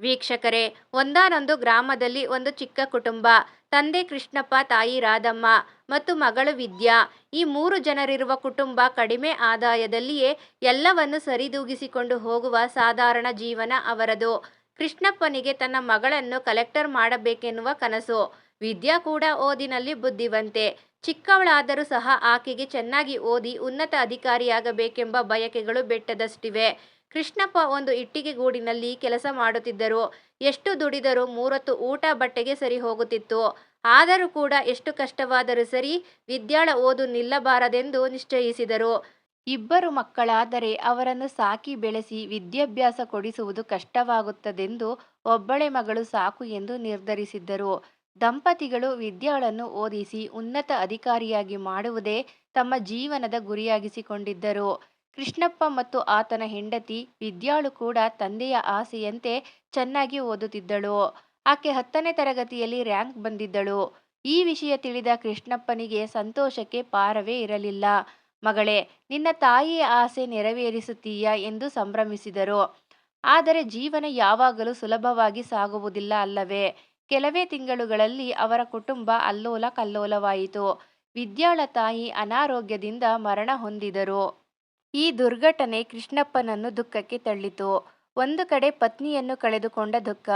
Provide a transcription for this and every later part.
ವೀಕ್ಷಕರೇ, ಒಂದಾನೊಂದು ಗ್ರಾಮದಲ್ಲಿ ಒಂದು ಚಿಕ್ಕ ಕುಟುಂಬ, ತಂದೆ ಕೃಷ್ಣಪ್ಪ, ತಾಯಿ ರಾಧಮ್ಮ ಮತ್ತು ಮಗಳು ವಿದ್ಯಾ. ಈ ಮೂರು ಜನರಿರುವ ಕುಟುಂಬ ಕಡಿಮೆ ಆದಾಯದಲ್ಲಿಯೇ ಎಲ್ಲವನ್ನು ಸರಿದೂಗಿಸಿಕೊಂಡು ಹೋಗುವ ಸಾಧಾರಣ ಜೀವನ ಅವರದು. ಕೃಷ್ಣಪ್ಪನಿಗೆ ತನ್ನ ಮಗಳನ್ನು ಕಲೆಕ್ಟರ್ ಮಾಡಬೇಕೆನ್ನುವ ಕನಸು. ವಿದ್ಯಾ ಕೂಡ ಓದಿನಲ್ಲಿ ಬುದ್ಧಿವಂತೆ. ಚಿಕ್ಕವಳಾದರೂ ಸಹ ಆಕೆಗೆ ಚೆನ್ನಾಗಿ ಓದಿ ಉನ್ನತ ಅಧಿಕಾರಿಯಾಗಬೇಕೆಂಬ ಬಯಕೆಗಳು ಬೆಟ್ಟದಷ್ಟಿವೆ. ಕೃಷ್ಣಪ್ಪ ಒಂದು ಇಟ್ಟಿಗೆ ಗೂಡಿನಲ್ಲಿ ಕೆಲಸ ಮಾಡುತ್ತಿದ್ದರು. ಎಷ್ಟು ದುಡಿದರೂ ಮೂರತ್ತು ಊಟ ಬಟ್ಟೆಗೆ ಸರಿ ಹೋಗುತ್ತಿತ್ತು. ಆದರೂ ಕೂಡ ಎಷ್ಟು ಕಷ್ಟವಾದರೂ ಸರಿ ವಿದ್ಯಾಳ ಓದು ನಿಲ್ಲಬಾರದೆಂದು ನಿಶ್ಚಯಿಸಿದರು. ಇಬ್ಬರು ಮಕ್ಕಳಾದರೆ ಅವರನ್ನು ಸಾಕಿ ಬೆಳೆಸಿ ವಿದ್ಯಾಭ್ಯಾಸ ಕೊಡಿಸುವುದು ಕಷ್ಟವಾಗುತ್ತದೆಂದು ಒಬ್ಬಳೆ ಮಗಳು ಸಾಕು ಎಂದು ನಿರ್ಧರಿಸಿದ್ದರು. ದಂಪತಿಗಳು ವಿದ್ಯಾಳನ್ನು ಓದಿಸಿ ಉನ್ನತ ಅಧಿಕಾರಿಯಾಗಿ ಮಾಡುವುದೇ ತಮ್ಮ ಜೀವನದ ಗುರಿಯಾಗಿಸಿಕೊಂಡಿದ್ದರು. ಕೃಷ್ಣಪ್ಪ ಮತ್ತು ಆತನ ಹೆಂಡತಿ ವಿದ್ಯಾಳು ಕೂಡ ತಂದೆಯ ಆಸೆಯಂತೆ ಚೆನ್ನಾಗಿ ಓದುತ್ತಿದ್ದಳು. ಆಕೆ ಹತ್ತನೇ ತರಗತಿಯಲ್ಲಿ ರ್ಯಾಂಕ್ ಬಂದಿದ್ದಳು. ಈ ವಿಷಯ ತಿಳಿದ ಕೃಷ್ಣಪ್ಪನಿಗೆ ಸಂತೋಷಕ್ಕೆ ಪಾರವೇ ಇರಲಿಲ್ಲ. ಮಗಳೇ, ನಿನ್ನ ತಾಯಿಯ ಆಸೆ ನೆರವೇರಿಸುತ್ತೀಯಾ ಎಂದು ಸಂಭ್ರಮಿಸಿದರು. ಆದರೆ ಜೀವನ ಯಾವಾಗಲೂ ಸುಲಭವಾಗಿ ಸಾಗುವುದಿಲ್ಲ ಅಲ್ಲವೇ? ಕೆಲವೇ ತಿಂಗಳುಗಳಲ್ಲಿ ಅವರ ಕುಟುಂಬ ಅಲ್ಲೋಲ ಕಲ್ಲೋಲವಾಯಿತು ವಿದ್ಯಾಳ ತಾಯಿ ಅನಾರೋಗ್ಯದಿಂದ ಮರಣ ಹೊಂದಿದರು. ಈ ದುರ್ಘಟನೆ ಕೃಷ್ಣಪ್ಪನನ್ನು ದುಃಖಕ್ಕೆ ತಳ್ಳಿತು. ಒಂದು ಕಡೆ ಪತ್ನಿಯನ್ನು ಕಳೆದುಕೊಂಡ ದುಃಖ,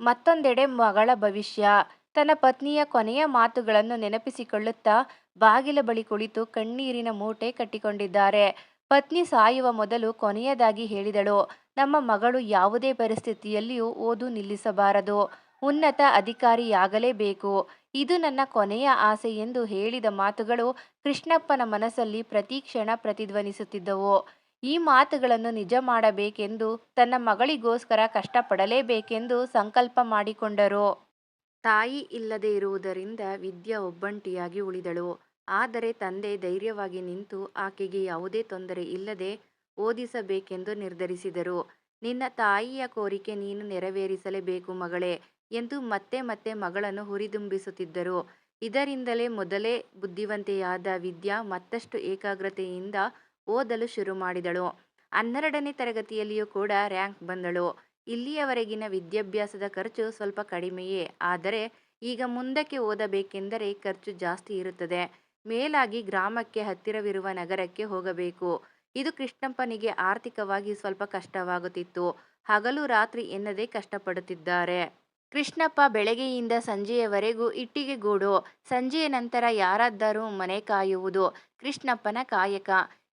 ಮತ್ತೊಂದೆಡೆ ಮಗಳ ಭವಿಷ್ಯ. ತನ್ನ ಪತ್ನಿಯ ಕೊನೆಯ ಮಾತುಗಳನ್ನು ನೆನಪಿಸಿಕೊಳ್ಳುತ್ತಾ ಬಾಗಿಲ ಬಳಿ ಕುಳಿತು ಕಣ್ಣೀರಿನ ಮೂಟೆ ಕಟ್ಟಿಕೊಂಡಿದ್ದಾರೆ. ಪತ್ನಿ ಸಾಯುವ ಮೊದಲು ಕೊನೆಯದಾಗಿ ಹೇಳಿದಳು, ನಮ್ಮ ಮಗಳು ಯಾವುದೇ ಪರಿಸ್ಥಿತಿಯಲ್ಲಿಯೂ ಓದು ನಿಲ್ಲಿಸಬಾರದು. ಉನ್ನತ ಅಧಿಕಾರಿಯಾಗಲೇಬೇಕು. ಇದು ನನ್ನ ಕೊನೆಯ ಆಸೆ ಎಂದು ಹೇಳಿದ ಮಾತುಗಳು ಕೃಷ್ಣಪ್ಪನ ಮನಸ್ಸಲ್ಲಿ ಪ್ರತಿಕ್ಷಣ ಪ್ರತಿಧ್ವನಿಸುತ್ತಿದ್ದವು. ಈ ಮಾತುಗಳನ್ನು ನಿಜ ಮಾಡಬೇಕೆಂದು, ತನ್ನ ಮಗಳಿಗೋಸ್ಕರ ಕಷ್ಟಪಡಲೇಬೇಕೆಂದು ಸಂಕಲ್ಪ ಮಾಡಿಕೊಂಡರು. ತಾಯಿ ಇಲ್ಲದೆ ಇರುವುದರಿಂದ ವಿದ್ಯಾ ಒಬ್ಬಂಟಿಯಾಗಿ ಉಳಿದಳು. ಆದರೆ ತಂದೆ ಧೈರ್ಯವಾಗಿ ನಿಂತು ಆಕೆಗೆ ಯಾವುದೇ ತೊಂದರೆ ಇಲ್ಲದೆ ಓದಿಸಬೇಕೆಂದು ನಿರ್ಧರಿಸಿದರು. ನಿನ್ನ ತಾಯಿಯ ಕೋರಿಕೆ ನೀನು ನೆರವೇರಿಸಲೇಬೇಕು ಮಗಳೇ. ಎಂದು ಮತ್ತೆ ಮತ್ತೆ ಮಗಳನ್ನು ಹುರಿದುಂಬಿಸುತ್ತಿದ್ದರು. ಇದರಿಂದಲೇ ಮೊದಲೇ ಬುದ್ಧಿವಂತೆಯಾದ ವಿದ್ಯಾ ಮತ್ತಷ್ಟು ಏಕಾಗ್ರತೆಯಿಂದ ಓದಲು ಶುರು ಮಾಡಿದಳು. ಹನ್ನೆರಡನೇ ತರಗತಿಯಲ್ಲಿಯೂ ಕೂಡ ರ್ಯಾಂಕ್ ಬಂದಳು. ಇಲ್ಲಿಯವರೆಗಿನ ವಿದ್ಯಾಭ್ಯಾಸದ ಖರ್ಚು ಸ್ವಲ್ಪ ಕಡಿಮೆಯೇ. ಆದರೆ ಈಗ ಮುಂದಕ್ಕೆ ಓದಬೇಕೆಂದರೆ ಖರ್ಚು ಜಾಸ್ತಿ ಇರುತ್ತದೆ. ಮೇಲಾಗಿ ಗ್ರಾಮಕ್ಕೆ ಹತ್ತಿರವಿರುವ ನಗರಕ್ಕೆ ಹೋಗಬೇಕು. ಇದು ಕೃಷ್ಣಪ್ಪನಿಗೆ ಆರ್ಥಿಕವಾಗಿ ಸ್ವಲ್ಪ ಕಷ್ಟವಾಗುತ್ತಿತ್ತು. ಹಗಲು ರಾತ್ರಿ ಎನ್ನದೇ ಕಷ್ಟಪಡುತ್ತಿದ್ದಾರೆ. ಕೃಷ್ಣಪ್ಪ ಬೆಳಗ್ಗೆಯಿಂದ ಸಂಜೆಯವರೆಗೂ ಇಟ್ಟಿಗೆಗೂಡು ಸಂಜೆಯ ನಂತರ ಯಾರಾದರೂ ಮನೆ ಕಾಯುವುದು ಕೃಷ್ಣಪ್ಪನ ಕಾಯಕ.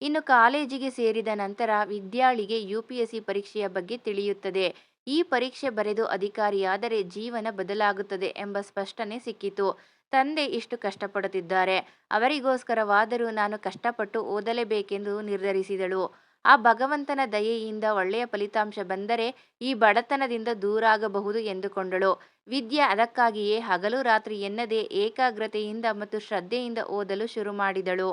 ಇನ್ನು ಕಾಲೇಜಿಗೆ ಸೇರಿದ ನಂತರ ವಿದ್ಯಾಳಿಗೆ ಯು ಪಿ ಎಸ್ ಸಿ ಪರೀಕ್ಷೆಯ ಬಗ್ಗೆ ತಿಳಿಯುತ್ತದೆ. ಈ ಪರೀಕ್ಷೆ ಬರೆದು ಅಧಿಕಾರಿಯಾದರೆ ಜೀವನ ಬದಲಾಗುತ್ತದೆ ಎಂಬ ಸ್ಪಷ್ಟನೆ ಸಿಕ್ಕಿತು. ತಂದೆ ಇಷ್ಟು ಕಷ್ಟಪಡುತ್ತಿದ್ದಾರೆ. ಅವರಿಗೋಸ್ಕರವಾದರೂ ನಾನು ಕಷ್ಟಪಟ್ಟು ಓದಲೇಬೇಕೆಂದು ನಿರ್ಧರಿಸಿದಳು. ಆ ಭಗವಂತನ ದಯೆಯಿಂದ ಒಳ್ಳೆಯ ಫಲಿತಾಂಶ ಬಂದರೆ ಈ ಬಡತನದಿಂದ ದೂರಾಗಬಹುದು ಎಂದುಕೊಂಡಳು. ವಿದ್ಯೆ ಅದಕ್ಕಾಗಿಯೇ ಹಗಲು ರಾತ್ರಿ ಎನ್ನದೇ ಏಕಾಗ್ರತೆಯಿಂದ ಮತ್ತು ಶ್ರದ್ಧೆಯಿಂದ ಓದಲು ಶುರು ಮಾಡಿದಳು.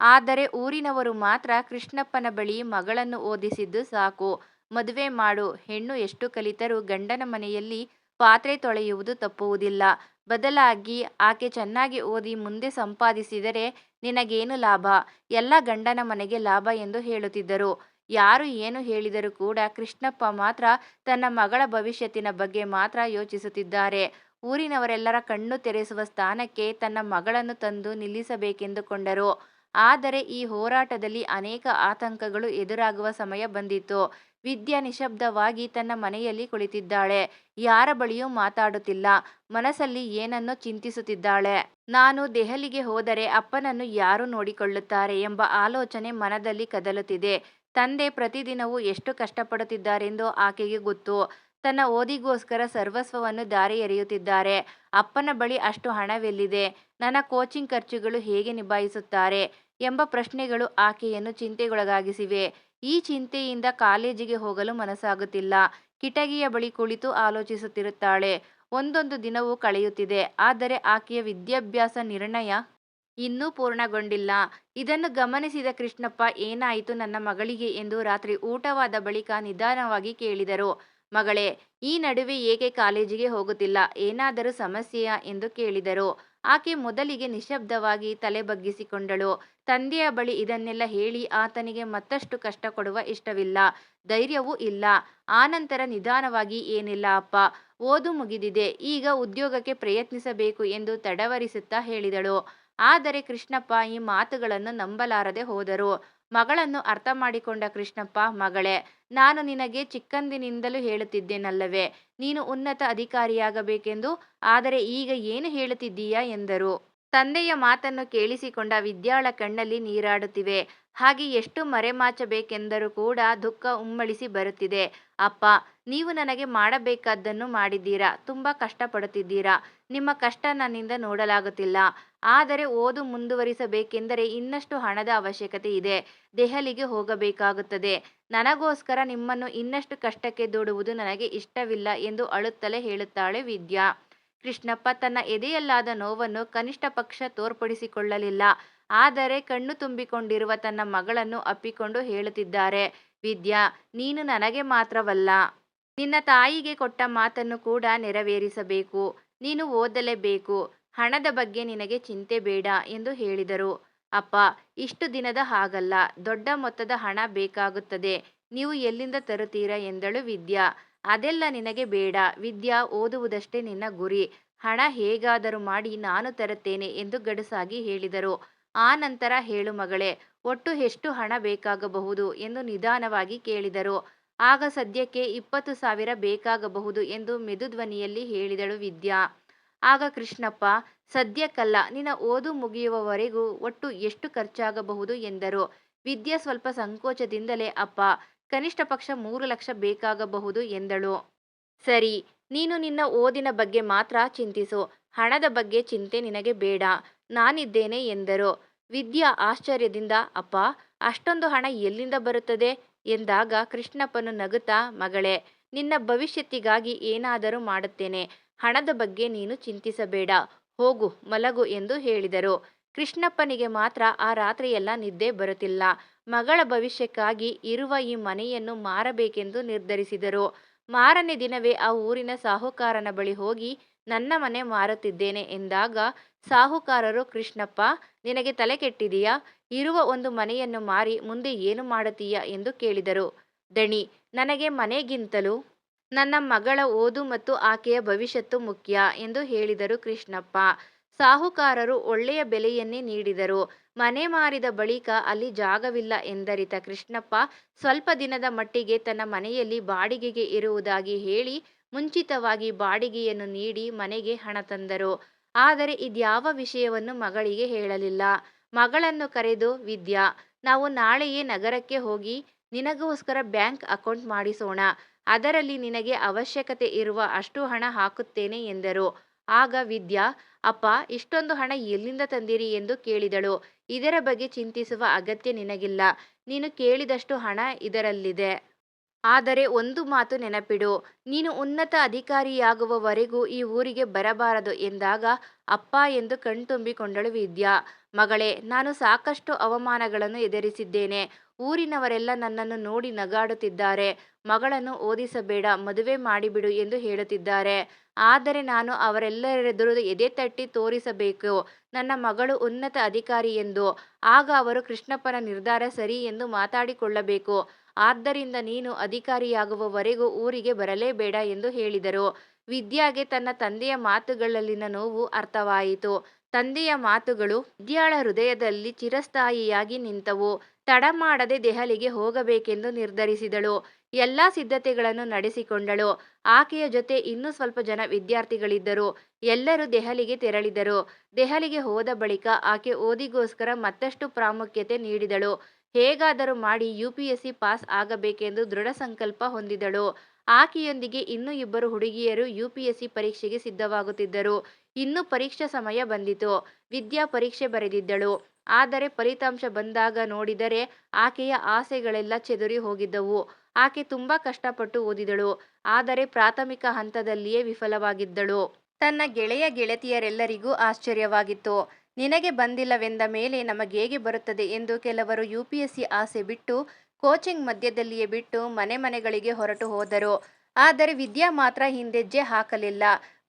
ಆದರೆ ಊರಿನವರು ಮಾತ್ರ ಕೃಷ್ಣಪ್ಪನ ಬಳಿ ಮಗಳನ್ನು ಓದಿಸಿದ್ದು ಸಾಕು. ಮದುವೆ ಮಾಡು, ಹೆಣ್ಣು ಎಷ್ಟು ಕಲಿತರೂ ಗಂಡನ ಮನೆಯಲ್ಲಿ ಪಾತ್ರೆ ತೊಳೆಯುವುದು ತಪ್ಪುವುದಿಲ್ಲ. ಬದಲಾಗಿ ಆಕೆ ಚೆನ್ನಾಗಿ ಓದಿ ಮುಂದೆ ಸಂಪಾದಿಸಿದರೆ ನಿನಗೇನು ಲಾಭ? ಎಲ್ಲ ಗಂಡನ ಮನೆಗೆ ಲಾಭ ಎಂದು ಹೇಳುತ್ತಿದ್ದರು. ಯಾರು ಏನು ಹೇಳಿದರೂ ಕೂಡ ಕೃಷ್ಣಪ್ಪ ಮಾತ್ರ ತನ್ನ ಮಗಳ ಭವಿಷ್ಯತ್ತಿನ ಬಗ್ಗೆ ಮಾತ್ರ ಯೋಚಿಸುತ್ತಿದ್ದಾರೆ. ಊರಿನವರೆಲ್ಲರ ಕಣ್ಣು ತೆರೆಸುವ ಸ್ಥಾನಕ್ಕೆ ತನ್ನ ಮಗಳನ್ನು ತಂದು ನಿಲ್ಲಿಸಬೇಕೆಂದುಕೊಂಡರು. ಆದರೆ ಈ ಹೋರಾಟದಲ್ಲಿ ಅನೇಕ ಆತಂಕಗಳು ಎದುರಾಗುವ ಸಮಯ ಬಂದಿತು ವಿದ್ಯಾ ನಿಶಬ್ದವಾಗಿ ತನ್ನ ಮನೆಯಲ್ಲಿ ಕುಳಿತಿದ್ದಾಳೆ. ಯಾರ ಬಳಿಯೂ ಮಾತಾಡುತ್ತಿಲ್ಲ. ಮನಸ್ಸಲ್ಲಿ ಏನನ್ನೋ ಚಿಂತಿಸುತ್ತಿದ್ದಾಳೆ. ನಾನು ದೆಹಲಿಗೆ ಹೋದರೆ ಅಪ್ಪನನ್ನು ಯಾರು ನೋಡಿಕೊಳ್ಳುತ್ತಾರೆ ಎಂಬ ಆಲೋಚನೆ ಮನದಲ್ಲಿ ಕದಲುತ್ತಿದೆ. ತಂದೆ ಪ್ರತಿದಿನವೂ ಎಷ್ಟು ಕಷ್ಟಪಡುತ್ತಿದ್ದಾರೆಂದು ಆಕೆಗೆ ಗೊತ್ತು. ತನ್ನ ಓದಿಗೋಸ್ಕರ ಸರ್ವಸ್ವವನ್ನು ದಾರಿ ಎರೆಯುತ್ತಿದ್ದಾರೆ. ಅಪ್ಪನ ಬಳಿ ಅಷ್ಟು ಹಣವೆಲ್ಲಿದೆ? ನನ್ನ ಕೋಚಿಂಗ್ ಖರ್ಚುಗಳು ಹೇಗೆ ನಿಭಾಯಿಸುತ್ತಾರೆ? ಎಂಬ ಪ್ರಶ್ನೆಗಳು ಆಕೆಯನ್ನು ಚಿಂತೆಗೊಳಗಾಗಿಸಿವೆ. ಈ ಚಿಂತೆಯಿಂದ ಕಾಲೇಜಿಗೆ ಹೋಗಲು ಮನಸ್ಸಾಗುತ್ತಿಲ್ಲ. ಕಿಟಕಿಯ ಬಳಿ ಕುಳಿತು ಆಲೋಚಿಸುತ್ತಿರುತ್ತಾಳೆ. ಒಂದೊಂದು ದಿನವೂ ಕಳೆಯುತ್ತಿದೆ. ಆದರೆ ಆಕೆಯ ವಿದ್ಯಾಭ್ಯಾಸ ನಿರ್ಣಯ ಇನ್ನೂ ಪೂರ್ಣಗೊಂಡಿಲ್ಲ. ಇದನ್ನು ಗಮನಿಸಿದ ಕೃಷ್ಣಪ್ಪ, ಏನಾಯಿತು ನನ್ನ ಮಗಳಿಗೆ ಎಂದು ರಾತ್ರಿ ಊಟವಾದ ಬಳಿಕ ನಿಧಾನವಾಗಿ ಕೇಳಿದರು. ಮಗಳೇ, ಈ ನಡುವೆ ಏಕೆ ಕಾಲೇಜಿಗೆ ಹೋಗುತ್ತಿಲ್ಲ? ಏನಾದರೂ ಸಮಸ್ಯೆಯಾ? ಎಂದು ಕೇಳಿದರು. ಆಕೆ ಮೊದಲಿಗೆ ನಿಶ್ಶಬ್ದವಾಗಿ ತಲೆ ಬಗ್ಗಿಸಿಕೊಂಡಳು. ತಂದೆಯ ಬಳಿ ಇದನ್ನೆಲ್ಲ ಹೇಳಿ ಆತನಿಗೆ ಮತ್ತಷ್ಟು ಕಷ್ಟ ಕೊಡುವ ಇಷ್ಟವಿಲ್ಲ. ಧೈರ್ಯವೂ ಇಲ್ಲ. ಆನಂತರ ನಿಧಾನವಾಗಿ, ಏನಿಲ್ಲ ಅಪ್ಪ, ಓದು ಮುಗಿದಿದೆ. ಈಗ ಉದ್ಯೋಗಕ್ಕೆ ಪ್ರಯತ್ನಿಸಬೇಕು ಎಂದು ತಡವರಿಸುತ್ತಾ ಹೇಳಿದಳು. ಆದರೆ ಕೃಷ್ಣಪ್ಪ ಈ ಮಾತುಗಳನ್ನು ನಂಬಲಾರದೆ ಹೋದರು. ಮಗಳನ್ನು ಅರ್ಥ ಮಾಡಿಕೊಂಡ ಕೃಷ್ಣಪ್ಪ, ಮಗಳೇ, ನಾನು ನಿನಗೆ ಚಿಕ್ಕಂದಿನಿಂದಲೂ ಹೇಳುತ್ತಿದ್ದೇನಲ್ಲವೇ? ನೀನು ಉನ್ನತ ಅಧಿಕಾರಿಯಾಗಬೇಕೆಂದು? ಆದರೆ ಈಗ ಏನು ಹೇಳುತ್ತಿದ್ದೀಯಾ? ಎಂದರು. ತಂದೆಯ ಮಾತನ್ನು ಕೇಳಿಸಿಕೊಂಡ ವಿದ್ಯಾಳ ಕಣ್ಣಲ್ಲಿ ನೀರಾಡುತ್ತಿವೆ. ಹಾಗೆ ಎಷ್ಟು ಮರೆಮಾಚಬೇಕೆಂದರೂ ಕೂಡ ದುಃಖ ಉಮ್ಮಳಿಸಿ ಬರುತ್ತಿದೆ. ಅಪ್ಪ, ನೀವು ನನಗೆ ಮಾಡಬೇಕಾದ್ದನ್ನು ಮಾಡಿದ್ದೀರಾ? ತುಂಬ ಕಷ್ಟಪಡುತ್ತಿದ್ದೀರಾ? ನಿಮ್ಮ ಕಷ್ಟ ನನ್ನಿಂದ ನೋಡಲಾಗುತ್ತಿಲ್ಲ. ಆದರೆ ಓದು ಮುಂದುವರಿಸಬೇಕೆಂದರೆ ಇನ್ನಷ್ಟು ಹಣದ ಅವಶ್ಯಕತೆ ಇದೆ. ದೆಹಲಿಗೆ ಹೋಗಬೇಕಾಗುತ್ತದೆ. ನನಗೋಸ್ಕರ ನಿಮ್ಮನ್ನು ಇನ್ನಷ್ಟು ಕಷ್ಟಕ್ಕೆ ದೂಡುವುದು ನನಗೆ ಇಷ್ಟವಿಲ್ಲ ಎಂದು ಅಳುತ್ತಲೇ ಹೇಳುತ್ತಾಳೆ ವಿದ್ಯಾ. ಕೃಷ್ಣಪ್ಪ ತನ್ನ ಎದೆಯಲ್ಲಾದ ನೋವನ್ನು ಕನಿಷ್ಠ ಪಕ್ಷ ತೋರ್ಪಡಿಸಿಕೊಳ್ಳಲಿಲ್ಲ. ಆದರೆ ಕಣ್ಣು ತುಂಬಿಕೊಂಡಿರುವ ತನ್ನ ಮಗಳನ್ನು ಅಪ್ಪಿಕೊಂಡು ಹೇಳುತ್ತಿದ್ದಾರೆ, ವಿದ್ಯಾ, ನೀನು ನನಗೆ ಮಾತ್ರವಲ್ಲ, ನಿನ್ನ ತಾಯಿಗೆ ಕೊಟ್ಟ ಮಾತನ್ನು ಕೂಡ ನೆರವೇರಿಸಬೇಕು, ನೀನು ಓದಲೇಬೇಕು, ಹಣದ ಬಗ್ಗೆ ನಿನಗೆ ಚಿಂತೆ ಬೇಡ ಎಂದು ಹೇಳಿದರು. ಅಪ್ಪ, ಇಷ್ಟು ದಿನದ ಹಾಗಲ್ಲ, ದೊಡ್ಡ ಮೊತ್ತದ ಹಣ ಬೇಕಾಗುತ್ತದೆ, ನೀವು ಎಲ್ಲಿಂದ ತರುತ್ತೀರಾ ಎಂದಳು ವಿದ್ಯಾ. ಅದೆಲ್ಲ ನಿನಗೆ ಬೇಡ, ವಿದ್ಯಾ, ಓದುವುದಷ್ಟೇ ನಿನ್ನ ಗುರಿ, ಹಣ ಹೇಗಾದರೂ ಮಾಡಿ ನಾನು ತರುತ್ತೇನೆ ಎಂದು ಗಡುಸಾಗಿ ಹೇಳಿದರು. ಆ ನಂತರ ಹೇಳು ಮಗಳೇ, ಒಟ್ಟು ಎಷ್ಟು ಹಣ ಬೇಕಾಗಬಹುದು? ಎಂದು ನಿಧಾನವಾಗಿ ಕೇಳಿದರು. ಆಗ ಸದ್ಯಕ್ಕೆ ಇಪ್ಪತ್ತು ಸಾವಿರ ಬೇಕಾಗಬಹುದು ಎಂದು ಮೆದುಧ್ವನಿಯಲ್ಲಿ ಹೇಳಿದಳು ವಿದ್ಯಾ. ಆಗ ಕೃಷ್ಣಪ್ಪ, ಸದ್ಯಕ್ಕಲ್ಲ, ನಿನ್ನ ಓದು ಮುಗಿಯುವವರೆಗೂ ಒಟ್ಟು ಎಷ್ಟು ಖರ್ಚಾಗಬಹುದು? ಎಂದರು. ವಿದ್ಯಾ ಸ್ವಲ್ಪ ಸಂಕೋಚದಿಂದಲೇ, ಅಪ್ಪ, ಕನಿಷ್ಠ ಪಕ್ಷ ಮೂರು ಲಕ್ಷ ಬೇಕಾಗಬಹುದು ಎಂದಳು. ಸರಿ, ನೀನು ನಿನ್ನ ಓದಿನ ಬಗ್ಗೆ ಮಾತ್ರ ಚಿಂತಿಸು. ಹಣದ ಬಗ್ಗೆ ಚಿಂತೆ ನಿನಗೆ ಬೇಡ. ನಾನಿದ್ದೇನೆ ಎಂದರು. ವಿದ್ಯಾ ಆಶ್ಚರ್ಯದಿಂದ, ಅಪ್ಪ, ಅಷ್ಟೊಂದು ಹಣ ಎಲ್ಲಿಂದ ಬರುತ್ತದೆ? ಎಂದಾಗ ಕೃಷ್ಣಪ್ಪನು ನಗುತ್ತಾ, ಮಗಳೇ, ನಿನ್ನ ಭವಿಷ್ಯತ್ತಿಗಾಗಿ ಏನಾದರೂ ಮಾಡುತ್ತೇನೆ. ಹಣದ ಬಗ್ಗೆ ನೀನು ಚಿಂತಿಸಬೇಡ. ಹೋಗು, ಮಲಗು ಎಂದು ಹೇಳಿದರು. ಕೃಷ್ಣಪ್ಪನಿಗೆ ಮಾತ್ರ ಆ ರಾತ್ರಿಯೆಲ್ಲ ನಿದ್ದೆ ಬರುತ್ತಿಲ್ಲ. ಮಗಳ ಭವಿಷ್ಯಕ್ಕಾಗಿ ಇರುವ ಈ ಮನೆಯನ್ನು ಮಾರಬೇಕೆಂದು ನಿರ್ಧರಿಸಿದರು. ಮಾರನೇ ದಿನವೇ ಆ ಊರಿನ ಸಾಹುಕಾರನ ಬಳಿ ಹೋಗಿ, ನನ್ನ ಮನೆ ಮಾರುತ್ತಿದ್ದೇನೆ ಎಂದಾಗ ಸಾಹುಕಾರರು, ಕೃಷ್ಣಪ್ಪ, ನಿನಗೆ ತಲೆ ಕೆಟ್ಟಿದೆಯಾ? ಇರುವ ಒಂದು ಮನೆಯನ್ನು ಮಾರಿ ಮುಂದೆ ಏನು ಮಾಡುತ್ತೀಯಾ ಎಂದು ಕೇಳಿದರು. ದಣಿ, ನನಗೆ ಮನೆಗಿಂತಲೂ ನನ್ನ ಮಗಳ ಓದು ಮತ್ತು ಆಕೆಯ ಭವಿಷ್ಯತ್ತು ಮುಖ್ಯ ಎಂದು ಹೇಳಿದರು ಕೃಷ್ಣಪ್ಪ. ಸಾಹುಕಾರರು ಒಳ್ಳೆಯ ಬೆಲೆಯನ್ನೇ ನೀಡಿದರು. ಮನೆ ಮಾರಿದ ಬಳಿಕ ಅಲ್ಲಿ ಜಾಗವಿಲ್ಲ ಎಂದರಿತ ಕೃಷ್ಣಪ್ಪ ಸ್ವಲ್ಪ ದಿನದ ಮಟ್ಟಿಗೆ ತನ್ನ ಮನೆಯಲ್ಲಿ ಬಾಡಿಗೆಗೆ ಇರುವುದಾಗಿ ಹೇಳಿ ಮುಂಚಿತವಾಗಿ ಬಾಡಿಗೆಯನ್ನು ನೀಡಿ ಮನೆಗೆ ಹಣ ತಂದರು. ಆದರೆ ಇದ್ಯಾವ ವಿಷಯವನ್ನು ಮಗಳಿಗೆ ಹೇಳಲಿಲ್ಲ. ಮಗಳನ್ನು ಕರೆದು, ವಿದ್ಯಾ, ನಾವು ನಾಳೆಯೇ ನಗರಕ್ಕೆ ಹೋಗಿ ನಿನಗೋಸ್ಕರ ಬ್ಯಾಂಕ್ ಅಕೌಂಟ್ ಮಾಡಿಸೋಣ. ಅದರಲ್ಲಿ ನಿನಗೆ ಅವಶ್ಯಕತೆ ಇರುವ ಅಷ್ಟು ಹಣ ಹಾಕುತ್ತೇನೆ ಎಂದರು. ಆಗ ವಿದ್ಯಾ, ಅಪ್ಪ, ಇಷ್ಟೊಂದು ಹಣ ಎಲ್ಲಿಂದ ತಂದಿರಿ ಎಂದು ಕೇಳಿದಳು. ಇದರ ಬಗ್ಗೆ ಚಿಂತಿಸುವ ಅಗತ್ಯ ನಿನಗಿಲ್ಲ. ನೀನು ಕೇಳಿದಷ್ಟು ಹಣ ಇದರಲ್ಲಿದೆ. ಆದರೆ ಒಂದು ಮಾತು ನೆನಪಿಡು, ನೀನು ಉನ್ನತ ಅಧಿಕಾರಿಯಾಗುವವರೆಗೂ ಈ ಊರಿಗೆ ಬರಬಾರದು ಎಂದಾಗ, ಅಪ್ಪ ಎಂದು ಕಣ್ತುಂಬಿಕೊಂಡಳು ವಿದ್ಯಾ. ಮಗಳೇ, ನಾನು ಸಾಕಷ್ಟು ಅವಮಾನಗಳನ್ನು ಎದುರಿಸಿದ್ದೇನೆ. ಊರಿನವರೆಲ್ಲ ನನ್ನನ್ನು ನೋಡಿ ನಗಾಡುತ್ತಿದ್ದಾರೆ. ಮಗಳನ್ನು ಓದಿಸಬೇಡ, ಮದುವೆ ಮಾಡಿಬಿಡು ಎಂದು ಹೇಳುತ್ತಿದ್ದಾರೆ. ಆದರೆ ನಾನು ಅವರೆಲ್ಲರೆದುರು ಎದೆ ತಟ್ಟಿ ತೋರಿಸಬೇಕು. ನನ್ನ ಮಗಳು ಉನ್ನತ ಅಧಿಕಾರಿ ಎಂದು. ಆಗ ಅವರು ಕೃಷ್ಣಪ್ಪನ ನಿರ್ಧಾರ ಸರಿ ಎಂದು ಮಾತಾಡಿಕೊಳ್ಳಬೇಕು. ಆದ್ದರಿಂದ ನೀನು ಅಧಿಕಾರಿಯಾಗುವವರೆಗೂ ಊರಿಗೆ ಬರಲೇಬೇಡ ಎಂದು ಹೇಳಿದರು. ವಿದ್ಯಾಗೆ ತನ್ನ ತಂದೆಯ ಮಾತುಗಳಲ್ಲಿನ ನೋವು ಅರ್ಥವಾಯಿತು. ತಂದೆಯ ಮಾತುಗಳು ವಿದ್ಯಾಳ ಹೃದಯದಲ್ಲಿ ಚಿರಸ್ಥಾಯಿಯಾಗಿ ನಿಂತವು. ತಡ ಮಾಡದೆ ದೆಹಲಿಗೆ ಹೋಗಬೇಕೆಂದು ನಿರ್ಧರಿಸಿದಳು. ಎಲ್ಲ ಸಿದ್ಧತೆಗಳನ್ನು ನಡೆಸಿಕೊಂಡಳು. ಆಕೆಯ ಜೊತೆ ಇನ್ನೂ ಸ್ವಲ್ಪ ಜನ ವಿದ್ಯಾರ್ಥಿಗಳಿದ್ದರು. ಎಲ್ಲರೂ ದೆಹಲಿಗೆ ತೆರಳಿದರು. ದೆಹಲಿಗೆ ಹೋದ ಬಳಿಕ ಆಕೆ ಓದಿಗೋಸ್ಕರ ಮತ್ತಷ್ಟು ಪ್ರಾಮುಖ್ಯತೆ ನೀಡಿದಳು. ಹೇಗಾದರೂ ಮಾಡಿ U P S C pass ಆಗಬೇಕೆಂದು ದೃಢ ಸಂಕಲ್ಪ ಹೊಂದಿದಳು. ಆಕೆಯೊಂದಿಗೆ ಇನ್ನೂ ಇಬ್ಬರು ಹುಡುಗಿಯರು ಯು ಪಿ ಎಸ್ ಸಿ ಪರೀಕ್ಷೆಗೆ ಸಿದ್ಧವಾಗುತ್ತಿದ್ದರು. ಇನ್ನು ಪರೀಕ್ಷಾ ಸಮಯ ಬಂದಿತು. ವಿದ್ಯಾ ಪರೀಕ್ಷೆ ಬರೆದಿದ್ದಳು. ಆದರೆ ಫಲಿತಾಂಶ ಬಂದಾಗ ನೋಡಿದರೆ ಆಕೆಯ ಆಸೆಗಳೆಲ್ಲ ಚೆದುರಿ ಹೋಗಿದ್ದವು. ಆಕೆ ತುಂಬ ಕಷ್ಟಪಟ್ಟು ಓದಿದಳು. ಆದರೆ ಪ್ರಾಥಮಿಕ ಹಂತದಲ್ಲಿಯೇ ವಿಫಲವಾಗಿದ್ದಳು. ತನ್ನ ಗೆಳೆಯ ಗೆಳತಿಯರೆಲ್ಲರಿಗೂ ಆಶ್ಚರ್ಯವಾಗಿತ್ತು. ನಿನಗೆ ಬಂದಿಲ್ಲವೆಂದ ಮೇಲೆ ನಮಗೇಗೆ ಬರುತ್ತದೆ ಎಂದು ಕೆಲವರು ಯು ಪಿ ಎಸ್ ಸಿ ಆಸೆ ಬಿಟ್ಟು, ಕೋಚಿಂಗ್ ಮಧ್ಯದಲ್ಲಿಯೇ ಬಿಟ್ಟು ಮನೆ ಮನೆಗಳಿಗೆ ಹೊರಟು ಹೋದರು. ಆದರೆ ವಿದ್ಯಾ ಮಾತ್ರ ಹಿಂದೆಜ್ಜೆ ಹಾಕಲಿಲ್ಲ.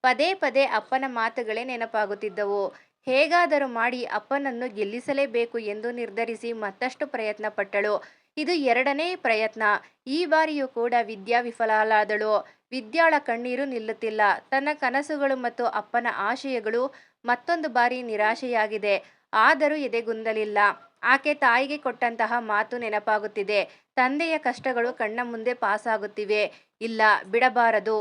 ಪದೇ ಪದೇ ಅಪ್ಪನ ಮಾತುಗಳೇ ನೆನಪಾಗುತ್ತಿದ್ದವು. ಹೇಗಾದರೂ ಮಾಡಿ ಅಪ್ಪನನ್ನು ಗೆಲ್ಲಿಸಲೇಬೇಕು ಎಂದು ನಿರ್ಧರಿಸಿ ಮತ್ತಷ್ಟು ಪ್ರಯತ್ನ ಪಟ್ಟಳು ಇದು ಎರಡನೇ ಪ್ರಯತ್ನ. ಈ ಬಾರಿಯೂ ಕೂಡ ವಿದ್ಯಾ ವಿಫಲಳಾದಳು. ವಿದ್ಯಾಳ ಕಣ್ಣೀರು ನಿಲ್ಲುತ್ತಿಲ್ಲ. ತನ್ನ ಕನಸುಗಳು ಮತ್ತು ಅಪ್ಪನ ಆಶಯಗಳು ಮತ್ತೊಂದು ಬಾರಿ ನಿರಾಶೆಯಾಗಿದೆ. ಆದರೂ ಎದೆಗುಂದಲಿಲ್ಲ. ಆಕೆ ತಾಯಿಗೆ ಕೊಟ್ಟಂತಹ ಮಾತು ನೆನಪಾಗುತ್ತಿದೆ. ತಂದೆಯ ಕಷ್ಟಗಳು ಕಣ್ಣ ಮುಂದೆ ಪಾಸಾಗುತ್ತಿವೆ. ಇಲ್ಲ, ಬಿಡಬಾರದು.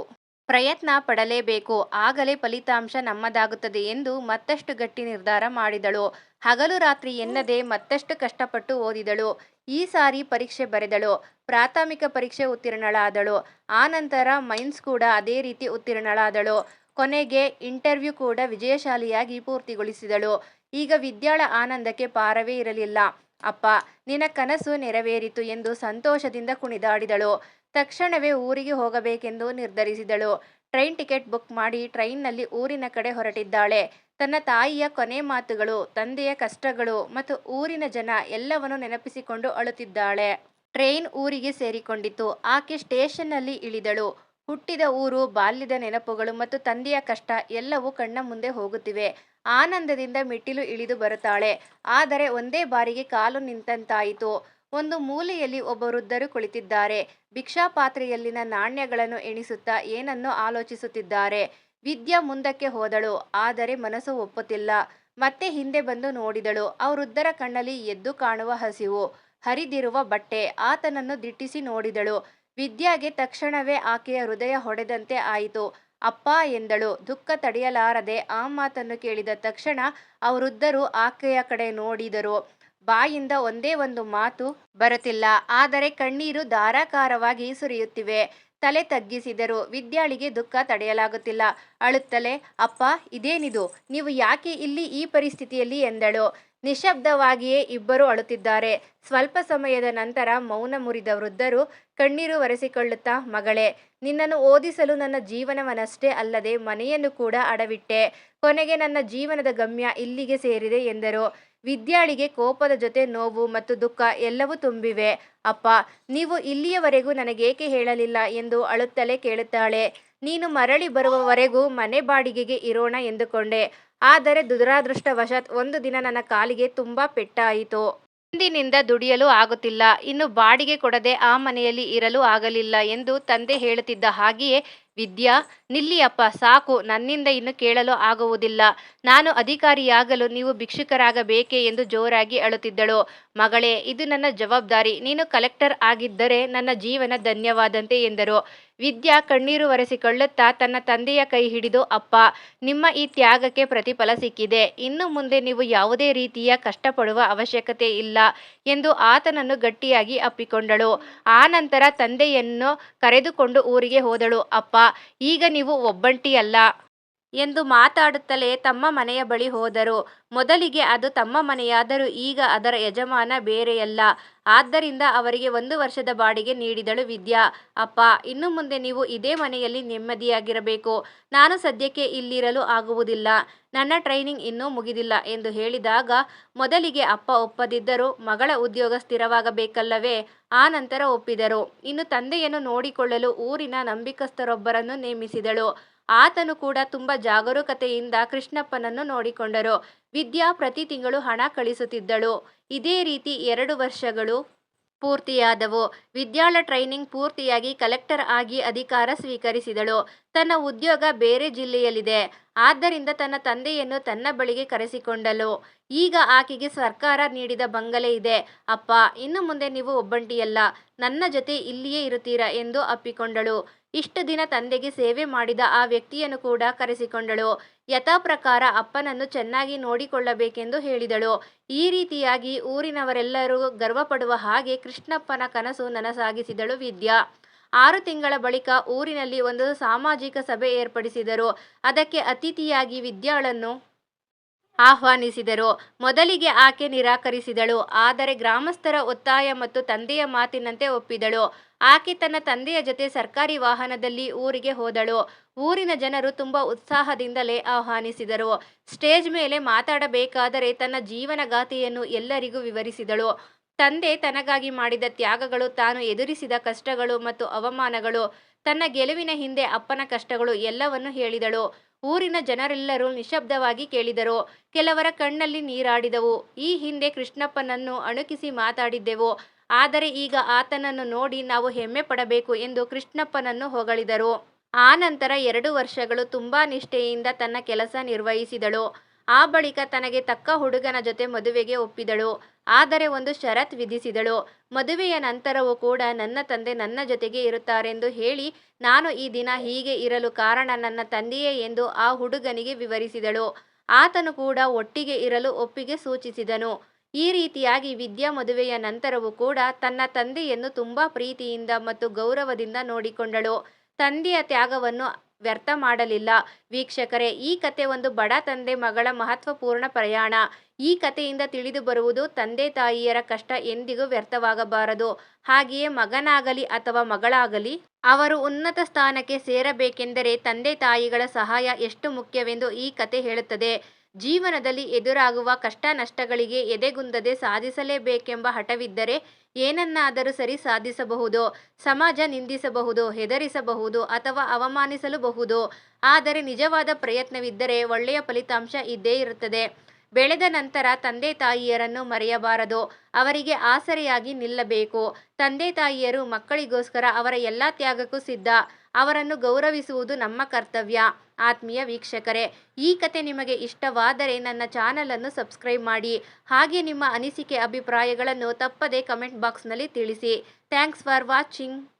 ಪ್ರಯತ್ನ ಪಡಲೇಬೇಕು. ಆಗಲೇ ಫಲಿತಾಂಶ ನಮ್ಮದಾಗುತ್ತದೆ ಎಂದು ಮತ್ತಷ್ಟು ಗಟ್ಟಿ ನಿರ್ಧಾರ ಮಾಡಿದಳು. ಹಗಲು ರಾತ್ರಿ ಎನ್ನದೆ ಮತ್ತಷ್ಟು ಕಷ್ಟಪಟ್ಟು ಓದಿದಳು. ಈ ಸಾರಿ ಪರೀಕ್ಷೆ ಬರೆದಳು. ಪ್ರಾಥಮಿಕ ಪರೀಕ್ಷೆ ಉತ್ತೀರ್ಣಳಾದಳು. ಆನಂತರ ಮೈನ್ಸ್ ಕೂಡ ಅದೇ ರೀತಿ ಉತ್ತೀರ್ಣಳಾದಳು. ಕೊನೆಗೆ ಇಂಟರ್ವ್ಯೂ ಕೂಡ ವಿಜಯಶಾಲಿಯಾಗಿ ಪೂರ್ತಿಗೊಳಿಸಿದಳು. ಈಗ ವಿದ್ಯಾಳ ಆನಂದಕ್ಕೆ ಪಾರವೇ ಇರಲಿಲ್ಲ. ಅಪ್ಪ, ನಿನ್ನ ಕನಸು ನೆರವೇರಿತು ಎಂದು ಸಂತೋಷದಿಂದ ಕುಣಿದಾಡಿದಳು. ತಕ್ಷಣವೇ ಊರಿಗೆ ಹೋಗಬೇಕೆಂದು ನಿರ್ಧರಿಸಿದಳು. ಟ್ರೈನ್ ಟಿಕೆಟ್ ಬುಕ್ ಮಾಡಿ ಟ್ರೈನ್ನಲ್ಲಿ ಊರಿನ ಕಡೆ ಹೊರಟಿದ್ದಾಳೆ. ತನ್ನ ತಾಯಿಯ ಕೊನೆ ಮಾತುಗಳು, ತಂದೆಯ ಕಷ್ಟಗಳು ಮತ್ತು ಊರಿನ ಜನ ಎಲ್ಲವನ್ನು ನೆನಪಿಸಿಕೊಂಡು ಅಳುತ್ತಿದ್ದಾಳೆ. ಟ್ರೈನ್ ಊರಿಗೆ ಸೇರಿಕೊಂಡಿತು. ಆಕೆ ಸ್ಟೇಷನ್ನಲ್ಲಿ ಇಳಿದಳು. ಹುಟ್ಟಿದ ಊರು, ಬಾಲ್ಯದ ನೆನಪುಗಳು ಮತ್ತು ತಂದೆಯ ಕಷ್ಟ ಎಲ್ಲವೂ ಕಣ್ಣ ಮುಂದೆ ಹೋಗುತ್ತಿವೆ. ಆನಂದದಿಂದ ಮೆಟ್ಟಿಲು ಇಳಿದು ಬರುತ್ತಾಳೆ. ಆದರೆ ಒಂದೇ ಬಾರಿಗೆ ಕಾಲು ನಿಂತಂತಾಯಿತು. ಒಂದು ಮೂಲೆಯಲ್ಲಿ ಒಬ್ಬ ವೃದ್ಧರು ಕುಳಿತಿದ್ದಾರೆ. ಭಿಕ್ಷಾ ಪಾತ್ರೆಯಲ್ಲಿನ ನಾಣ್ಯಗಳನ್ನು ಎಣಿಸುತ್ತಾ ಏನನ್ನೋ ಆಲೋಚಿಸುತ್ತಿದ್ದಾರೆ. ವಿದ್ಯಾ ಮುಂದಕ್ಕೆ ಹೋದಳು, ಆದರೆ ಮನಸ್ಸು ಒಪ್ಪುತ್ತಿಲ್ಲ. ಮತ್ತೆ ಹಿಂದೆ ಬಂದು ನೋಡಿದಳು, ಆ ವೃದ್ಧರ ಕಣ್ಣಲ್ಲಿ ಎದ್ದು ಕಾಣುವ ಹಸಿವು, ಹರಿದಿರುವ ಬಟ್ಟೆ, ಆತನನ್ನು ದಿಟ್ಟಿಸಿ ನೋಡಿದಳು. ವಿದ್ಯಾಗೆ ತಕ್ಷಣವೇ ಆಕೆಯ ಹೃದಯ ಹೊಡೆದಂತೆ ಆಯಿತು. ಅಪ್ಪ ಎಂದಳು. ದುಃಖ ತಡೆಯಲಾರದೆ ಆ ಮಾತನ್ನು ಕೇಳಿದ ತಕ್ಷಣ ಅವರುದ್ದರು ಆಕೆಯ ಕಡೆ ನೋಡಿದರು. ಬಾಯಿಂದ ಒಂದೇ ಒಂದು ಮಾತು ಬರುತ್ತಿಲ್ಲ. ಆದರೆ ಕಣ್ಣೀರು ಧಾರಾಕಾರವಾಗಿ ಸುರಿಯುತ್ತಿವೆ. ತಲೆ ತಗ್ಗಿಸಿದರು. ವಿದ್ಯಾಳಿಗೆ ದುಃಖ ತಡೆಯಲಾಗುತ್ತಿಲ್ಲ. ಅಳುತ್ತಲೇ, ಅಪ್ಪ, ಇದೇನಿದು? ನೀವು ಯಾಕೆ ಇಲ್ಲಿ ಈ ಪರಿಸ್ಥಿತಿಯಲ್ಲಿ? ಎಂದಳು. ನಿಶಬ್ದವಾಗಿಯೇ ಇಬ್ಬರು ಅಳುತ್ತಿದ್ದಾರೆ. ಸ್ವಲ್ಪ ಸಮಯದ ನಂತರ ಮೌನ ಮುರಿದ ವೃದ್ಧರು ಕಣ್ಣೀರು ಒರೆಸಿಕೊಳ್ಳುತ್ತಾ, ಮಗಳೇ, ನಿನ್ನನ್ನು ಓದಿಸಲು ನನ್ನ ಜೀವನವನ್ನಷ್ಟೇ ಅಲ್ಲದೆ ಮನೆಯನ್ನು ಕೂಡ ಅಡವಿಟ್ಟೆ. ಕೊನೆಗೆ ನನ್ನ ಜೀವನದ ಗಮ್ಯ ಇಲ್ಲಿಗೆ ಸೇರಿದೆ ಎಂದರು. ವಿದ್ಯಾಳಿಗೆ ಕೋಪದ ಜೊತೆ ನೋವು ಮತ್ತು ದುಃಖ ಎಲ್ಲವೂ ತುಂಬಿವೆ. ಅಪ್ಪ, ನೀವು ಇಲ್ಲಿಯವರೆಗೂ ನನಗೇಕೆ ಹೇಳಲಿಲ್ಲ? ಎಂದು ಅಳುತ್ತಲೇ ಕೇಳುತ್ತಾಳೆ. ನೀನು ಮರಳಿ ಬರುವವರೆಗೂ ಮನೆ ಬಾಡಿಗೆಗೆ ಇರೋಣ ಎಂದುಕೊಂಡೆ. ಆದರೆ ದುರದೃಷ್ಟವಶಾತ್ ಒಂದು ದಿನ ನನ್ನ ಕಾಲಿಗೆ ತುಂಬಾ ಪೆಟ್ಟಾಯಿತು. ಇಂದಿನಿಂದ ದುಡಿಯಲು ಆಗುತ್ತಿಲ್ಲ. ಇನ್ನು ಬಾಡಿಗೆ ಕೊಡದೆ ಆ ಮನೆಯಲ್ಲಿ ಇರಲು ಆಗಲಿಲ್ಲ ಎಂದು ತಂದೆ ಹೇಳುತ್ತಿದ್ದ ಹಾಗೆಯೇ ವಿದ್ಯಾ, ನಿಲ್ಲಿಯಪ್ಪ, ಸಾಕು, ನನ್ನಿಂದ ಇನ್ನು ಕೇಳಲು ಆಗುವುದಿಲ್ಲ. ನಾನು ಅಧಿಕಾರಿಯಾಗಲು ನೀವು ಭಿಕ್ಷುಕರಾಗಬೇಕೆ ಎಂದು ಜೋರಾಗಿ ಅಳುತ್ತಿದ್ದಳು. ಮಗಳೇ, ಇದು ನನ್ನ ಜವಾಬ್ದಾರಿ. ನೀನು ಕಲೆಕ್ಟರ್ ಆಗಿದ್ದರೆ ನನ್ನ ಜೀವನ ಧನ್ಯವಾದಂತೆ ಎಂದರು. ವಿದ್ಯಾ ಕಣ್ಣೀರು ಒರೆಸಿಕೊಳ್ಳುತ್ತಾ ತನ್ನ ತಂದೆಯ ಕೈ ಹಿಡಿದು, ಅಪ್ಪ, ನಿಮ್ಮ ಈ ತ್ಯಾಗಕ್ಕೆ ಪ್ರತಿಫಲ ಸಿಕ್ಕಿದೆ. ಇನ್ನು ಮುಂದೆ ನೀವು ಯಾವುದೇ ರೀತಿಯ ಕಷ್ಟಪಡುವ ಅವಶ್ಯಕತೆ ಇಲ್ಲ ಎಂದು ಆತನನ್ನು ಗಟ್ಟಿಯಾಗಿ ಅಪ್ಪಿಕೊಂಡಳು. ಆ ನಂತರ ತಂದೆಯನ್ನು ಕರೆದುಕೊಂಡು ಊರಿಗೆ ಹೋದಳು. ಅಪ್ಪ ಈಗ ನೀವು ಒಬ್ಬಂಟಿಯಲ್ಲ. ಎಂದು ಮಾತಾಡುತ್ತಲೇ ತಮ್ಮ ಮನೆಯ ಬಳಿ ಹೋದರು. ಮೊದಲಿಗೆ ಅದು ತಮ್ಮ ಮನೆಯಾದರೂ ಈಗ ಅದರ ಯಜಮಾನ ಬೇರೆಯಲ್ಲ. ಆದ್ದರಿಂದ ಅವರಿಗೆ ಒಂದು ವರ್ಷದ ಬಾಡಿಗೆ ನೀಡಿದಳು ವಿದ್ಯಾ. ಅಪ್ಪ, ಇನ್ನು ಮುಂದೆ ನೀವು ಇದೇ ಮನೆಯಲ್ಲಿ ನೆಮ್ಮದಿಯಾಗಿರಬೇಕು. ನಾನು ಸದ್ಯಕ್ಕೆ ಇಲ್ಲಿರಲು ಆಗುವುದಿಲ್ಲ. ನನ್ನ ಟ್ರೈನಿಂಗ್ ಇನ್ನೂ ಮುಗಿದಿಲ್ಲ ಎಂದು ಹೇಳಿದಾಗ ಮೊದಲಿಗೆ ಅಪ್ಪ ಒಪ್ಪದಿದ್ದರೂ ಮಗಳ ಉದ್ಯೋಗ ಸ್ಥಿರವಾಗಬೇಕಲ್ಲವೇ? ಆ ನಂತರ ಒಪ್ಪಿದರು. ಇನ್ನು ತಂದೆಯನ್ನು ನೋಡಿಕೊಳ್ಳಲು ಊರಿನ ನಂಬಿಕಸ್ಥರೊಬ್ಬರನ್ನು ನೇಮಿಸಿದಳು. ಆತನು ಕೂಡ ತುಂಬ ಜಾಗರೂಕತೆಯಿಂದ ಕೃಷ್ಣಪ್ಪನನ್ನು ನೋಡಿಕೊಂಡರು. ವಿದ್ಯಾ ಪ್ರತಿ ತಿಂಗಳು ಹಣ ಕಳಿಸುತ್ತಿದ್ದಳು. ಇದೇ ರೀತಿ ಎರಡು ವರ್ಷಗಳು ಪೂರ್ತಿಯಾದವು. ವಿದ್ಯಾಳ ಟ್ರೈನಿಂಗ್ ಪೂರ್ತಿಯಾಗಿ ಕಲೆಕ್ಟರ್ ಆಗಿ ಅಧಿಕಾರ ಸ್ವೀಕರಿಸಿದಳು. ತನ್ನ ಉದ್ಯೋಗ ಬೇರೆ ಜಿಲ್ಲೆಯಲ್ಲಿದೆ. ಆದ್ದರಿಂದ ತನ್ನ ತಂದೆಯನ್ನು ತನ್ನ ಬಳಿಗೆ ಕರೆಸಿಕೊಂಡಳು. ಈಗ ಆಕೆಗೆ ಸರ್ಕಾರ ನೀಡಿದ ಬಂಗಲೆ ಇದೆ. ಅಪ್ಪ, ಇನ್ನು ಮುಂದೆ ನೀವು ಒಬ್ಬಂಟಿಯಲ್ಲ. ನನ್ನ ಜೊತೆ ಇಲ್ಲಿಯೇ ಇರುತ್ತೀರಾ ಎಂದು ಅಪ್ಪಿಕೊಂಡಳು. ಇಷ್ಟು ದಿನ ತಂದೆಗೆ ಸೇವೆ ಮಾಡಿದ ಆ ವ್ಯಕ್ತಿಯನ್ನು ಕೂಡ ಕರೆಸಿಕೊಂಡಳು. ಯಥಾಪ್ರಕಾರ ಅಪ್ಪನನ್ನು ಚೆನ್ನಾಗಿ ನೋಡಿಕೊಳ್ಳಬೇಕೆಂದು ಹೇಳಿದಳು. ಈ ರೀತಿಯಾಗಿ ಊರಿನವರೆಲ್ಲರೂ ಗರ್ವಪಡುವ ಹಾಗೆ ಕೃಷ್ಣಪ್ಪನ ಕನಸು ನನಸಾಗಿಸಿದಳು ವಿದ್ಯಾ. ಆರು ತಿಂಗಳ ಬಳಿಕ ಊರಿನಲ್ಲಿ ಒಂದು ಸಾಮಾಜಿಕ ಸಭೆ ಏರ್ಪಡಿಸಿದರು. ಅದಕ್ಕೆ ಅತಿಥಿಯಾಗಿ ವಿದ್ಯಾಳನ್ನು ಆಹ್ವಾನಿಸಿದರು. ಮೊದಲಿಗೆ ಆಕೆ ನಿರಾಕರಿಸಿದಳು, ಆದರೆ ಗ್ರಾಮಸ್ಥರ ಒತ್ತಾಯ ಮತ್ತು ತಂದೆಯ ಮಾತಿನಂತೆ ಒಪ್ಪಿದಳು. ಆಕೆ ತನ್ನ ತಂದೆಯ ಜೊತೆ ಸರ್ಕಾರಿ ವಾಹನದಲ್ಲಿ ಊರಿಗೆ ಹೋದಳು. ಊರಿನ ಜನರು ತುಂಬ ಉತ್ಸಾಹದಿಂದಲೇ ಆಹ್ವಾನಿಸಿದರು. ಸ್ಟೇಜ್ ಮೇಲೆ ಮಾತಾಡಬೇಕಾದರೆ ತನ್ನ ಜೀವನಗಾಥೆಯನ್ನು ಎಲ್ಲರಿಗೂ ವಿವರಿಸಿದಳು. ತಂದೆ ತನಗಾಗಿ ಮಾಡಿದ ತ್ಯಾಗಗಳು, ತಾನು ಎದುರಿಸಿದ ಕಷ್ಟಗಳು ಮತ್ತು ಅವಮಾನಗಳು, ತನ್ನ ಗೆಲುವಿನ ಹಿಂದೆ ಅಪ್ಪನ ಕಷ್ಟಗಳು ಎಲ್ಲವನ್ನು ಹೇಳಿದಳು. ಊರಿನ ಜನರೆಲ್ಲರೂ ನಿಶ್ಶಬ್ದವಾಗಿ ಕೇಳಿದರು. ಕೆಲವರ ಕಣ್ಣಲ್ಲಿ ನೀರಾಡಿದವು. ಈ ಹಿಂದೆ ಕೃಷ್ಣಪ್ಪನನ್ನು ಅಣುಕಿಸಿ ಮಾತಾಡಿದ್ದೆವು. ಆದರೆ ಈಗ ಆತನನ್ನು ನೋಡಿ ನಾವು ಹೆಮ್ಮೆ ಪಡಬೇಕು ಎಂದು ಕೃಷ್ಣಪ್ಪನನ್ನು ಹೊಗಳಿದರು. ಆ ನಂತರ ಎರಡು ವರ್ಷಗಳು ತುಂಬಾ ನಿಷ್ಠೆಯಿಂದ ತನ್ನ ಕೆಲಸ ನಿರ್ವಹಿಸಿದಳು. ಆ ಬಳಿಕ ತನಗೆ ತಕ್ಕ ಹುಡುಗನ ಜೊತೆ ಮದುವೆಗೆ ಒಪ್ಪಿದಳು. ಆದರೆ ಒಂದು ಷರತ್ ವಿಧಿಸಿದಳು. ಮದುವೆಯ ನಂತರವೂ ಕೂಡ ನನ್ನ ತಂದೆ ನನ್ನ ಜೊತೆಗೆ ಇರುತ್ತಾರೆಂದು ಹೇಳಿ ನಾನು ಈ ದಿನ ಹೀಗೆ ಇರಲು ಕಾರಣ ನನ್ನ ತಂದೆಯೇ ಎಂದು ಆ ಹುಡುಗನಿಗೆ ವಿವರಿಸಿದಳು. ಆತನು ಕೂಡ ಒಟ್ಟಿಗೆ ಇರಲು ಒಪ್ಪಿಗೆ ಸೂಚಿಸಿದನು. ಈ ರೀತಿಯಾಗಿ ವಿದ್ಯಾ ಮದುವೆಯ ನಂತರವೂ ಕೂಡ ತನ್ನ ತಂದೆಯನ್ನು ತುಂಬಾ ಪ್ರೀತಿಯಿಂದ ಮತ್ತು ಗೌರವದಿಂದ ನೋಡಿಕೊಂಡಳು. ತಂದೆಯ ತ್ಯಾಗವನ್ನು ವ್ಯರ್ಥ ಮಾಡಲಿಲ್ಲ. ವೀಕ್ಷಕರೇ, ಈ ಕತೆ ಒಂದು ಬಡ ತಂದೆ ಮಗಳ ಮಹತ್ವಪೂರ್ಣ ಪ್ರಯಾಣ. ಈ ಕಥೆಯಿಂದ ತಿಳಿದು ಬರುವುದು ತಂದೆ ತಾಯಿಯರ ಕಷ್ಟ ಎಂದಿಗೂ ವ್ಯರ್ಥವಾಗಬಾರದು. ಹಾಗೆಯೇ ಮಗನಾಗಲಿ ಅಥವಾ ಮಗಳಾಗಲಿ, ಅವರು ಉನ್ನತ ಸ್ಥಾನಕ್ಕೆ ಸೇರಬೇಕೆಂದರೆ ತಂದೆ ತಾಯಿಗಳ ಸಹಾಯ ಎಷ್ಟು ಮುಖ್ಯವೆಂದು ಈ ಕತೆ ಹೇಳುತ್ತದೆ. ಜೀವನದಲ್ಲಿ ಎದುರಾಗುವ ಕಷ್ಟ ನಷ್ಟಗಳಿಗೆ ಎದೆಗುಂದದೆ ಸಾಧಿಸಲೇಬೇಕೆಂಬ ಹಠವಿದ್ದರೆ ಏನನ್ನಾದರೂ ಸರಿ ಸಾಧಿಸಬಹುದು, ಸಮಾಜ ನಿಂದಿಸಬಹುದು, ಹೆದರಿಸಬಹುದು ಅಥವಾ ಅವಮಾನಿಸಲುಬಹುದು. ಆದರೆ ನಿಜವಾದ ಪ್ರಯತ್ನವಿದ್ದರೆ ಒಳ್ಳೆಯ ಫಲಿತಾಂಶ ಇದ್ದೇ ಇರುತ್ತದೆ. ಬೆಳೆದ ನಂತರ ತಂದೆ ತಾಯಿಯರನ್ನು ಮರೆಯಬಾರದು. ಅವರಿಗೆ ಆಸರೆಯಾಗಿ ನಿಲ್ಲಬೇಕು. ತಂದೆ ತಾಯಿಯರು ಮಕ್ಕಳಿಗೋಸ್ಕರ ಅವರ ಎಲ್ಲ ತ್ಯಾಗಕ್ಕೂ ಸಿದ್ಧ. ಅವರನ್ನು ಗೌರವಿಸುವುದು ನಮ್ಮ ಕರ್ತವ್ಯ. ಆತ್ಮೀಯ ವೀಕ್ಷಕರೇ, ಈ ಕತೆ ನಿಮಗೆ ಇಷ್ಟವಾದರೆ ನನ್ನ ಚಾನಲನ್ನು ಸಬ್ಸ್ಕ್ರೈಬ್ ಮಾಡಿ, ಹಾಗೆ ನಿಮ್ಮ ಅನಿಸಿಕೆ, ಅಭಿಪ್ರಾಯಗಳನ್ನು ತಪ್ಪದೇ ಕಮೆಂಟ್ ಬಾಕ್ಸ್ನಲ್ಲಿ ತಿಳಿಸಿ. Thanks for watching.